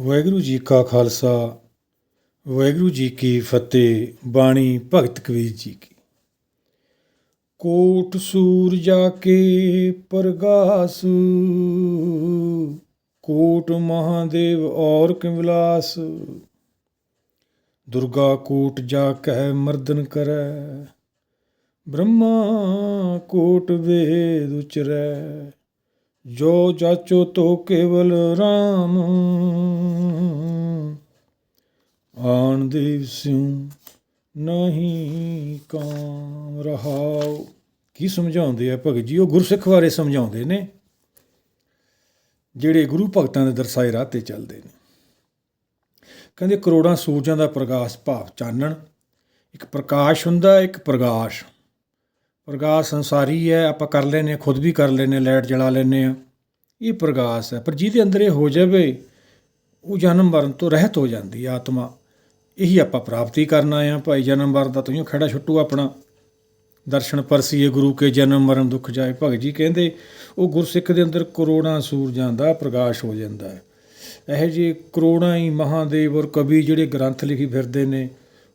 ਵਾਹਿਗੁਰੂ ਜੀ ਕਾ ਖਾਲਸਾ, ਵਾਹਿਗੁਰੂ ਜੀ ਕੀ ਫਤਿਹ, ਬਾਣੀ ਭਗਤ ਕਬੀਰ ਜੀ ਕੀ। ਕੋਟ ਸੂਰ ਜਾ ਕੇ ਪ੍ਰਗਾਸ, ਕੋਟ ਮਹਾਦੇਵ ਔਰ ਕਿਮਲਾਸ, ਦੁਰਗਾ ਕੋਟ ਜਾ ਕਹਿ ਮਰਦਨ ਕਰੈ, ਬ੍ਰਹਮਾ ਕੋਟ ਵੇਦ ਉਚਰੈ। ਜੋ ਜਾਚੋ ਤੋ ਕੇਵਲ RAM ਆਣ ਦੇਵ ਸਿਉ ਨਹੀਂ ਕਾਮ ਰਹਾਉ। ਕੀ ਸਮਝਾਉਂਦੇ ਆ ਭਗਤ ਜੀ? ਉਹ ਗੁਰਸਿੱਖ ਬਾਰੇ ਸਮਝਾਉਂਦੇ ਨੇ, ਜਿਹੜੇ ਗੁਰੂ ਭਗਤਾਂ ਦੇ ਦਰਸਾਏ ਰਾਹ ਤੇ ਚੱਲਦੇ ਨੇ। ਕਹਿੰਦੇ ਕਰੋੜਾਂ ਸੂਰਜਾਂ ਦਾ ਪ੍ਰਕਾਸ਼ ਭਾਵ ਚਾਨਣ। ਇੱਕ ਪ੍ਰਕਾਸ਼ ਹੁੰਦਾ, ਇੱਕ ਪ੍ਰਕਾਸ਼ ਪ੍ਰਕਾਸ਼ ਸੰਸਾਰੀ ਹੈ, ਆਪਾਂ ਕਰ ਲੈਨੇ ਖੁਦ ਵੀ ਕਰ ਲੈਨੇ ਲਾਈਟ ਜਲਾ ਲੈਨੇ ਆ ਇਹ ਪ੍ਰਕਾਸ਼ ਹੈ, ਪਰ ਜਿਹਦੇ ਅੰਦਰ ਇਹ ਹੋ ਜਾਵੇ, ਉਹ ਜਨਮ ਮਰਨ ਤੋਂ ਰਹਿਤ ਹੋ ਜਾਂਦੀ ਆਤਮਾ। ਇਹੀ ਆਪਾਂ ਪ੍ਰਾਪਤੀ ਕਰਨਾ ਆ ਭਾਈ ਜਨਮ ਮਰਨ ਦਾ ਤੂੰ ਖੜਾ ਛੁੱਟੂ ਆਪਣਾ। ਦਰਸ਼ਨ ਪਰਸੀਏ ਗੁਰੂ ਕੇ ਜਨਮ ਮਰਨ ਦੁੱਖ ਜਾਏ, ਭਗਤ ਜੀ ਕਹਿੰਦੇ, ਉਹ ਗੁਰਸਿੱਖ ਦੇ ਅੰਦਰ ਕਰੋੜਾਂ ਸੂਰਜਾਂ ਦਾ ਪ੍ਰਕਾਸ਼ ਹੋ ਜਾਂਦਾ ਹੈ। ਇਹੋ ਜਿਹੇ ਕਰੋੜਾਂ ਹੀ ਮਹਾਦੇਵ ਔਰ ਕਵੀ ਜਿਹੜੇ ਗ੍ਰੰਥ ਲਿਖੀ ਫਿਰਦੇ ਨੇ,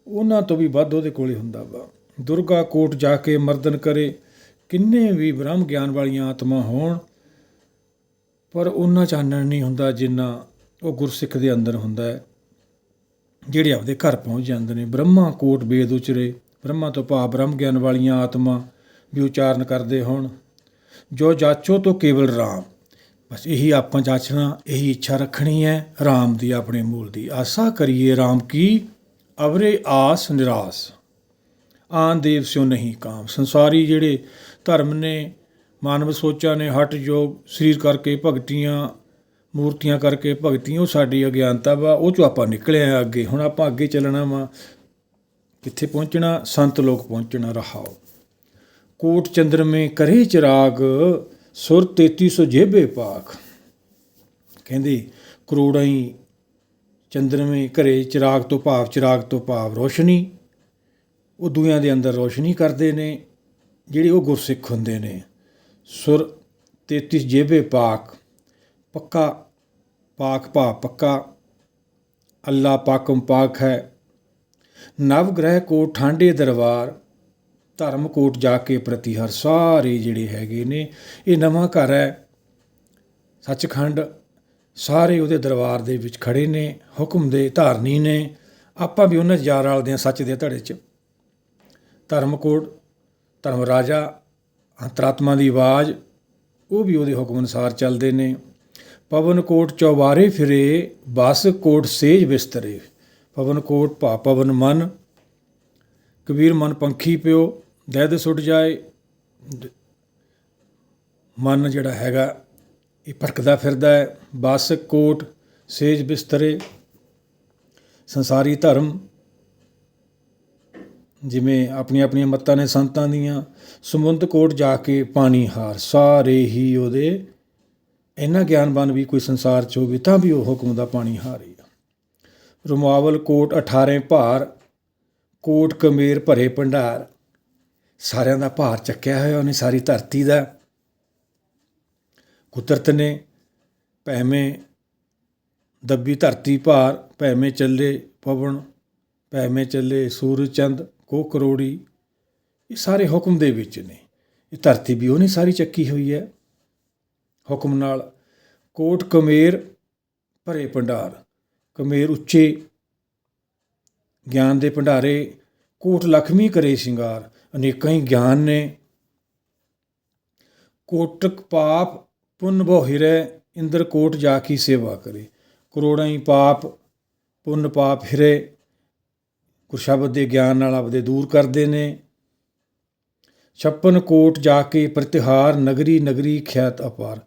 ਉਹਨਾਂ ਤੋਂ ਵੀ ਵੱਧ ਉਹਦੇ ਕੋਲੇ ਹੁੰਦਾ ਵਾ। ਦੁਰਗਾ ਕੋਟ ਜਾ ਕੇ ਮਰਦਨ ਕਰੇ, ਕਿੰਨੇ ਵੀ ਬ੍ਰਹਮ ਗਿਆਨ ਵਾਲੀਆਂ ਆਤਮਾ ਹੋਣ, ਪਰ ਉਹਨਾਂ ਚਾਨਣ ਨਹੀਂ ਹੁੰਦਾ ਜਿੰਨਾ ਉਹ ਗੁਰਸਿੱਖ ਦੇ ਅੰਦਰ ਹੁੰਦਾ ਹੈ, ਜਿਹੜੇ ਆਪਦੇ ਘਰ ਪਹੁੰਚ ਜਾਂਦੇ ਨੇ। ਬ੍ਰਹਮਾ ਕੋਟ ਵੇਦ ਉਚਰੇ, ਬ੍ਰਹਮਾ ਤੋਂ ਭਾਵ ਬ੍ਰਹਮ ਗਿਆਨ ਵਾਲੀਆਂ ਆਤਮਾ ਵੀ ਉਚਾਰਨ ਕਰਦੇ ਹੋਣ। ਜੋ ਜਾਚੋ ਤੋਂ ਕੇਵਲ ਰਾਮ। ਬਸ ਇਹੀ ਆਪਾਂ ਜਾਚਣਾ, ਇਹੀ ਇੱਛਾ ਰੱਖਣੀ ਹੈ ਰਾਮ ਦੀ, ਆਪਣੇ ਮੂਲ ਦੀ। ਆਸਾ ਕਰੀਏ ਰਾਮ ਕੀ, ਅਵਰੇ ਆਸ ਨਿਰਾਸ। ਆਨ ਦੇਵ ਸਿਓ ਨਹੀਂ ਕਾਮ। ਸੰਸਾਰੀ ਜਿਹੜੇ ਧਰਮ ਨੇ, ਮਾਨਵ ਸੋਚਾਂ ਨੇ, ਹਟ ਜੋਗ, ਸਰੀਰ ਕਰਕੇ ਭਗਤੀਆਂ, ਮੂਰਤੀਆਂ ਕਰਕੇ ਭਗਤੀਆਂ ਉਹ ਸਾਡੀ ਅਗਿਆਨਤਾ ਵਾ, ਉਹ ਚੋਂ ਆਪਾਂ ਨਿਕਲੇ ਆ ਅੱਗੇ। ਹੁਣ ਆਪਾਂ ਅੱਗੇ ਚੱਲਣਾ ਵਾ, ਕਿੱਥੇ ਪਹੁੰਚਣਾ? ਸੰਤ ਲੋਕ ਪਹੁੰਚਣਾ, ਰਹਾਓ। ਕੋਟ ਚੰਦਰਮੇ ਕਰੇ ਚਿਰਾਗ, ਸੁਰ 3300 ਜੇਬੇ ਪਾਖ। ਕਹਿੰਦੇ, ਕਰੋੜਾਂ ਹੀ ਚੰਦਰਮੇ ਘਰੇ ਚਿਰਾਗ ਤੋਂ ਭਾਵ, ਚਿਰਾਗ ਤੋਂ ਭਾਵ ਰੋਸ਼ਨੀ। ਉਹ ਦੂਆਂ ਦੇ ਅੰਦਰ ਰੋਸ਼ਨੀ ਕਰਦੇ ਨੇ, ਜਿਹੜੇ ਉਹ ਗੁਰਸਿੱਖ ਹੁੰਦੇ ਨੇ। ਸੁਰ 33 ਜੇਬੇ ਪਾਕ, ਪੱਕਾ ਪਾਕ ਭਾ ਪੱਕਾ, ਅੱਲਾ ਪਾਕਮ ਪਾਕ ਹੈ। ਨਵ ਗ੍ਰਹਿ ਕੋ ਠਾਂਡੇ ਦਰਬਾਰ, ਧਰਮ ਕੋਟ ਜਾ ਕੇ ਪ੍ਰਤੀਹਰ ਸਾਰੇ ਜਿਹੜੇ ਹੈਗੇ ਨੇ, ਇਹ ਨਵਾਂ ਘਰ ਹੈ। ਸੱਚਖੰਡ, ਸਾਰੇ ਉਹਦੇ ਦਰਬਾਰ ਦੇ ਵਿੱਚ ਖੜੇ ਨੇ, ਹੁਕਮ ਦੇ ਧਾਰਨੀ ਨੇ। ਆਪਾਂ ਵੀ ਉਹਨਾਂ 'ਚ ਜਾ ਰਲਦੇ ਸੱਚ ਦੇ ਧੜੇ 'ਚ। ਧਰਮਕੋਟ ਧਰਮ ਰਾਜਾ ਅੰਤਰਾਤਮਾ ਦੀ ਆਵਾਜ਼, ਉਹ ਵੀ ਉਹਦੇ ਹੁਕਮ ਅਨੁਸਾਰ ਚੱਲਦੇ ਨੇ। ਪਵਨ ਕੋਟ ਚੌਬਾਰੇ ਫਿਰੇ ਬਸ ਕੋਟ ਸੇਜ ਬਿਸਤਰੇ। ਪਵਨ ਕੋਟ ਭਾ ਪਵਨ ਮਨ, ਕਬੀਰ ਮਨ ਪੰਖੀ ਪਿਓ, ਦਹਿਦ ਸੁੱਟ ਜਾਏ। ਮਨ ਜਿਹੜਾ ਹੈਗਾ, ਇਹ ਭਟਕਦਾ ਫਿਰਦਾ ਹੈ। ਬਸ ਕੋਟ ਸੇਜ ਬਿਸਤਰੇ, ਸੰਸਾਰੀ ਧਰਮ ਜਿਵੇਂ ਆਪਣੀਆਂ ਆਪਣੀਆਂ ਮੱਤਾਂ ਨੇ ਸੰਤਾਂ ਦੀਆਂ ਸਮੁੰਦ ਕੋਟ ਜਾ ਕੇ ਪਾਣੀ ਹਾਰ, ਸਾਰੇ ਹੀ ਉਹਦੇ ਇੰਨਾ ਗਿਆਨਵਾਨ ਵੀ ਕੋਈ ਸੰਸਾਰ 'ਚ ਹੋਵੇ, ਤਾਂ ਵੀ ਉਹ ਹੁਕਮ ਦਾ ਪਾਣੀ ਹਾਰੀ ਆ। ਰੁਮਾਵਲ ਕੋਟ 18 ਭਾਰ, ਕੋਟ ਕਮੇਰ ਭਰੇ ਭੰਡਾਰ, ਸਾਰਿਆਂ ਦਾ ਭਾਰ ਚੱਕਿਆ ਹੋਇਆ ਉਹਨੇ, ਸਾਰੀ ਧਰਤੀ ਦਾ। ਕੁਦਰਤ ਨੇ ਭੈਵੇਂ ਦੱਬੀ ਧਰਤੀ ਭਾਰ, ਭੈਵੇਂ ਚੱਲੇ ਪਵਨ, ਭੈਵੇਂ ਚੱਲੇ ਸੂਰਜ ਚੰਦ ਕੋ ਕਰੋੜੀ ਇਹ ਸਾਰੇ ਹੁਕਮ ਦੇ ਵਿੱਚ ਨੇ। ਇਹ ਧਰਤੀ ਵੀ ਉਹਨੇ ਸਾਰੀ ਚੱਕੀ ਹੋਈ ਹੈ। ਹੁਕਮ ਨਾਲ ਕੋਟ ਕਮੇਰ ਭਰੇ ਭੰਡਾਰ, ਕਮੇਰ ਉੱਚੇ ਗਿਆਨ ਦੇ ਭੰਡਾਰੇ, ਕੋਟ ਲਖਮੀ ਕਰੇ ਸ਼ਿੰਗਾਰ, ਅਨੇਕਾਂ ਹੀ ਗਿਆਨ ਨੇ। ਕੋਟਕ ਪਾਪ ਪੁੰਨ ਬਹੁ ਹਿਰੈ, ਇੰਦਰ ਕੋਟ ਜਾ ਕੀ ਸੇਵਾ ਕਰੇ। ਕਰੋੜਾਂ ਹੀ ਪਾਪ, ਪੁੰਨ ਪਾਪ ਹਿਰੇ ਗੁਰਸ਼ਬਦ ਦੇ ਗਿਆਨ ਨਾਲ ਆਪਦੇ ਦੂਰ ਕਰਦੇ ਨੇ। ਛੱਪਨ ਕੋਟ ਜਾ ਕੇ ਪ੍ਰਤਿਹਾਰ, ਨਗਰੀ ਨਗਰੀ ਖਿਆਤ ਅਪਾਰ।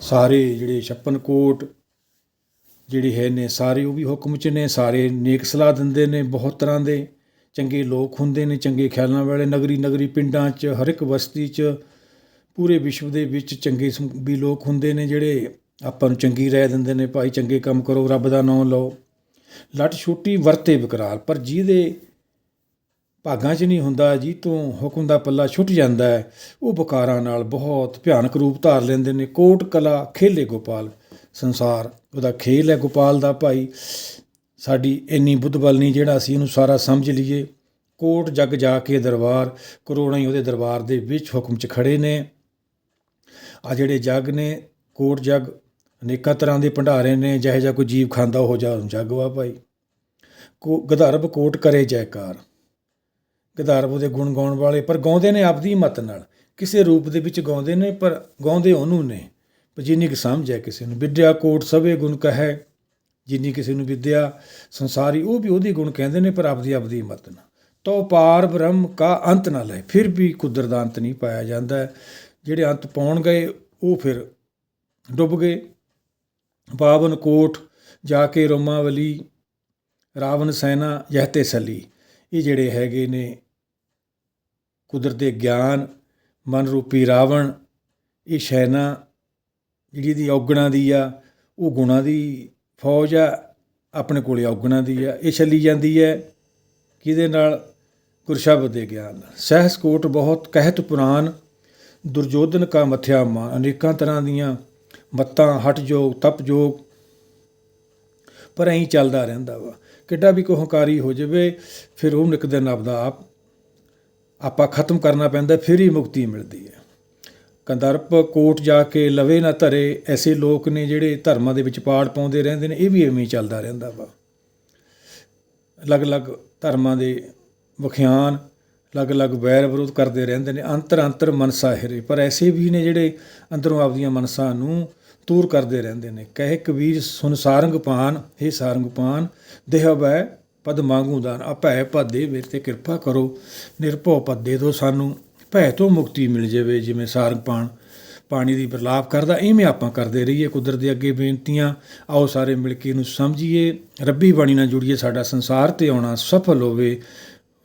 ਸਾਰੇ ਜਿਹੜੇ ਛੱਪਨ ਕੋਟ ਜਿਹੜੇ ਹੈ ਨੇ, ਸਾਰੇ ਉਹ ਵੀ ਹੁਕਮ ਚ ਨੇ, ਸਾਰੇ ਨੇਕ ਸਲਾਹ ਦਿੰਦੇ ਨੇ ਬਹੁਤ ਤਰ੍ਹਾਂ ਦੇ। ਚੰਗੇ ਲੋਕ ਹੁੰਦੇ ਨੇ, ਚੰਗੇ ਖਿਆਲਾਂ ਵਾਲੇ ਨਗਰੀ ਨਗਰੀ ਪਿੰਡਾਂ 'ਚ, ਹਰ ਇੱਕ ਬਸਤੀ 'ਚ, ਪੂਰੇ ਵਿਸ਼ਵ ਦੇ ਵਿੱਚ ਚੰਗੇ ਵੀ ਲੋਕ ਹੁੰਦੇ ਨੇ ਜਿਹੜੇ ਆਪਾਂ ਨੂੰ ਚੰਗੀ ਰਾਏ ਦਿੰਦੇ ਨੇ, ਭਾਈ ਚੰਗੇ ਕੰਮ ਕਰੋ, ਰੱਬ ਦਾ ਨਾਮ ਲਓ। ਲੱਟ ਛੁੱਟੀ ਵਰਤੇ ਵਿਕਰਾਲ, ਪਰ ਜਿਹਦੇ ਭਾਗਾਂ 'ਚ ਨਹੀਂ ਹੁੰਦਾ ਜੀ ਤੋਂ ਹੁਕਮ ਦਾ ਪੱਲਾ ਛੁੱਟ ਜਾਂਦਾ ਹੈ, ਉਹ ਬਕਾਰਾਂ ਨਾਲ ਬਹੁਤ ਭਿਆਨਕ ਰੂਪ ਧਾਰ ਲੈਂਦੇ ਨੇ। ਕੋਟ ਕਲਾ ਖੇਲੇ ਗੋਪਾਲ, ਸੰਸਾਰ ਉਹਦਾ ਖੇਲ ਹੈ ਗੋਪਾਲ ਦਾ ਭਾਈ। ਸਾਡੀ ਇੰਨੀ ਬੁੱਧ ਬਲ ਨਹੀਂ ਜਿਹੜਾ ਅਸੀਂ ਇਹਨੂੰ ਸਾਰਾ ਸਮਝ ਲਈਏ। ਕੋਟ ਜਗ ਜਾ ਕੇ ਦਰਬਾਰ, ਕਰੋੜਾਂ ਹੀ ਉਹਦੇ ਦਰਬਾਰ ਦੇ ਵਿੱਚ ਹੁਕਮ 'ਚ ਖੜੇ ਨੇ। ਆ ਜਿਹੜੇ ਜੱਗ ਨੇ, ਕੋਟ ਜੱਗ ਅਨੇਕਾਂ ਤਰ੍ਹਾਂ ਦੇ ਭੰਡਾਰੇ ਨੇ, ਜਿਹੋ ਜਿਹਾ ਕੋਈ ਜੀਵ ਖਾਂਦਾ ਉਹ ਜਾ ਜਗ ਵਾ ਭਾਈ। ਕੋ ਗਧਰਬ ਕੋਟ ਕਰੇ ਜੈਕਾਰ। ਗਧਰਬ ਉਹਦੇ ਗੁਣ ਗਾਉਣ ਵਾਲੇ, ਪਰ ਗਾਉਂਦੇ ਨੇ ਆਪਦੀ ਮਤ ਨਾਲ। ਕਿਸੇ ਰੂਪ ਦੇ ਵਿੱਚ ਗਾਉਂਦੇ ਨੇ, ਪਰ ਗਾਉਂਦੇ ਉਹਨੂੰ ਨੇ। ਪਰ ਜਿੰਨੀ ਕੁ ਸਮਝ ਹੈ ਕਿਸੇ ਨੂੰ, ਵਿਦਿਆ ਕੋਟ ਸਭੇ ਗੁਣ ਕਹੈ। ਜਿੰਨੀ ਕਿਸੇ ਨੂੰ ਵਿਦਿਆ ਸੰਸਾਰੀ, ਉਹ ਵੀ ਉਹਦੀ ਗੁਣ ਕਹਿੰਦੇ ਨੇ, ਪਰ ਆਪਦੀ ਆਪਦੀ ਮਤ ਨਾਲ। ਤੋ ਪਾਰ ਬ੍ਰਹਮ ਕਾ ਅੰਤ ਨਾ ਲੈ ਫਿਰ ਵੀ ਕੁਦਰ ਦਾ ਅੰਤ ਨਹੀਂ ਪਾਇਆ ਜਾਂਦਾ। ਜਿਹੜੇ ਅੰਤ ਪਾਉਣ ਗਏ, ਉਹ ਫਿਰ ਡੁੱਬ ਗਏ। ਪਾਵਨ ਕੋਟ ਜਾ ਕੇ ਰੋਮਾਵਲੀ, ਰਾਵਣ ਸੈਨਾ ਯਹ ਤੇ ਸਲੀ ਇਹ ਜਿਹੜੇ ਹੈਗੇ ਨੇ ਕੁਦਰਤ ਦੇ ਗਿਆਨ ਮਨ ਰੂਪੀ ਰਾਵਣ, ਇਹ ਸ਼ੈਨਾ ਜਿਹੜੀ ਦੀ ਔਗਣਾ ਦੀ ਆ, ਉਹ ਗੁਣਾ ਦੀ ਫੌਜ ਆ, ਆਪਣੇ ਕੋਲੇ ਔਗਣਾ ਦੀ ਆ। ਇਹ ਛੱਲੀ ਜਾਂਦੀ ਹੈ ਕਿਹਦੇ ਨਾਲ? ਗੁਰਸ਼ਬਦ ਦੇ ਗਿਆਨ ਨਾਲ। ਸਹਿਸ ਕੋਟ ਬਹੁਤ ਕਹਿਤ ਪੁਰਾਨ ਦੁਰਜੋਧਨ ਕਾ ਮਥਿਆ ਮਾਨ ਅਨੇਕਾਂ ਤਰ੍ਹਾਂ ਦੀਆਂ ਮੱਤਾਂ ਹਟ ਜੋਗ ਪਰ ਐਂ ਚੱਲਦਾ ਰਹਿੰਦਾ ਵਾ। ਕਿੱਡਾ ਵੀ ਕੋਈ ਹੰਕਾਰੀ ਹੋ ਜਾਵੇ, ਫਿਰ ਉਹ ਇੱਕ ਦਿਨ ਆਪਦਾ ਆਪ ਆਪਾਂ ਖਤਮ ਕਰਨਾ ਪੈਂਦਾ, ਫਿਰ ਹੀ ਮੁਕਤੀ ਮਿਲਦੀ ਹੈ। ਕੰਦਰਪ ਕੋਟ ਜਾ ਕੇ ਲਵੇ ਨਾ ਧਰੇ, ਐਸੇ ਲੋਕ ਨੇ ਜਿਹੜੇ ਧਰਮਾਂ ਦੇ ਵਿੱਚ ਪਾੜ ਪਾਉਂਦੇ ਰਹਿੰਦੇ ਨੇ, ਇਹ ਵੀ ਐਵੇਂ ਚੱਲਦਾ ਰਹਿੰਦਾ ਵਾ। ਅਲੱਗ-ਅਲੱਗ ਧਰਮਾਂ ਦੇ ਵਿਖਿਆਨ ਅਲੱਗ-ਅਲੱਗ ਵੈਰ ਵਿਰੋਧ ਕਰਦੇ ਰਹਿੰਦੇ ਨੇ ਅੰਤਰ ਅੰਤਰ ਮਨਸਾ ਹਿਰੇ। ਪਰ ਐਸੇ ਵੀ ਨੇ ਜਿਹੜੇ ਅੰਦਰੋਂ ਆਪਦੀਆਂ ਮਨਸਾ ਨੂੰ ਦੂਰ ਕਰਦੇ ਰਹਿੰਦੇ ਨੇ। ਕਹੇ ਕਬੀਰ ਸੁਨ ਸਾਰੰਗ ਪਾਨ हे ਸਾਰੰਗ ਪਾਨ, ਦੇਹ ਪਦ ਮੰਗੂ ਦਾਨ ਆ ਭੈ ਪਦੇ ਮੇਰੇ ਤੇ ਕਿਰਪਾ ਕਰੋ। ਨਿਰਭਉ ਪਦ ਦੇ ਦਿਓ ਸਾਨੂੰ, ਭੈ ਤੋਂ ਮੁਕਤੀ ਮਿਲ ਜਾਵੇ, ਜਿਵੇਂ ਸਾਰੰਗ ਪਾਨ ਪਾਣੀ ਦੀ ਬਰਲਾਪ ਕਰਦਾ, ਇਵੇਂ ਆਪਾਂ ਕਰਦੇ ਰਹੀਏ। ਕੁਦਰਤ ਦੇ ਅੱਗੇ ਬੇਨਤੀਆਂ, ਆਓ ਸਾਰੇ ਮਿਲ ਕੇ ਇਹਨੂੰ ਸਮਝੀਏ। ਰੱਬੀ ਬਾਣੀ ਨਾਲ ਜੁੜੀਏ, ਸਾਡਾ ਸੰਸਾਰ ਤੇ ਆਉਣਾ ਸਫਲ ਹੋਵੇ।